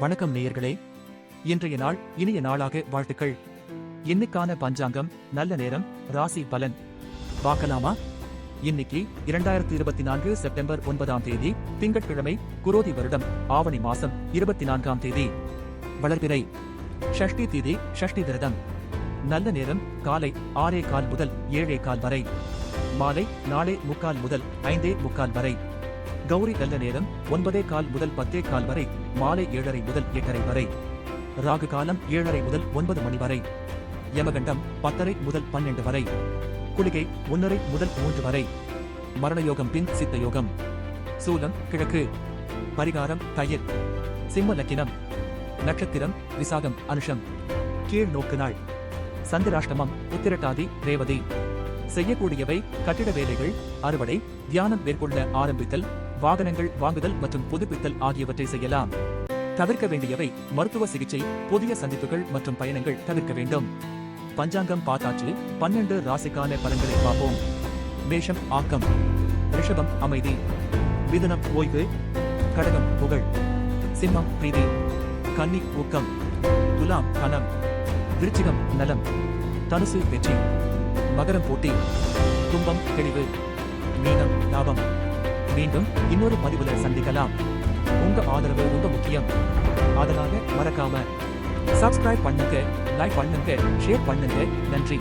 வணக்கம் நேயர்களே. இன்றைய நாள் இனிய நாளாக வாழ்த்துக்கள். இன்னைக்கான பஞ்சாங்கம் நல்ல நேரம் ராசி பலன். பார்க்கலாமா? இன்னைக்கு இரண்டாயிரத்தி இருபத்தி நான்கு செப்டம்பர் ஒன்பதாம் தேதி திங்கட்கிழமை குரோதி வருடம் ஆவணி மாசம் இருபத்தி நான்காம் தேதி. வளர்பிறை. ஷஷ்டி தேதி ஷஷ்டி விரதம். நல்ல நேரம் காலை ஆறே கால் முதல் ஏழே கால் வரை. மாலை நாளே முக்கால் முதல் ஐந்தே முக்கால் வரை. கௌரி நல்ல நேரம் ஒன்பதே கால் முதல் பத்தே கால் வரை மாலை ஏழரை முதல் எட்டரை வரை. ராகு காலம் ஏழரை முதல் ஒன்பது மணி வரை. யமகண்டம் பத்தரை முதல் பன்னெண்டு வரை. குளிகை ஒன்னரை முதல் மூன்று வரை. மரணயோகம் பின் சித்த யோகம் சூலம் கிழக்கு. பரிகாரம் தயிர். சிம்ம லக்கினம். நட்சத்திரம் விசாகம் அனுஷம். கீழ் நோக்கு நாள். சந்திராஷ்டமம் உத்திரட்டாதி ரேவதி. செய்யக்கூடியவை கட்டிட வேலைகள் அறுவடை தியானம் மேற்கொள்ள ஆரம்பித்தல் வாகனங்கள் வாங்குதல் மற்றும் புதுப்பித்தல் ஆகியவற்றை செய்யலாம். தவிர்க்க வேண்டியவை மருத்துவ சிகிச்சை புதிய சந்திப்புகள் மற்றும் பயணங்கள் தவிர்க்க வேண்டும். பஞ்சாங்கம் பார்த்தாச்சு பன்னெண்டு ராசிக்கான பலன்களை பார்ப்போம். மேஷம் ஆக்கம். ரிஷபம் அமைதி. மிதுனம் ஓய்வு. கடகம் புகழ். சிம்மம் பிரீதி. கன்னி ஊக்கம். துலாம் கனம் விருச்சிகம் நலம். தனுசு வெற்றி. மகரம் போட்டி. கும்பம் தெளிவு. மீனம் லாபம். மீண்டும் இன்னொரு பதிவுல சந்திக்கலாம். உங்க ஆதரவு ரொம்ப முக்கியம். அதனால மறக்காம சப்ஸ்கிரைப் பண்ணுங்க லைக் பண்ணுங்க ஷேர் பண்ணுங்க. நன்றி.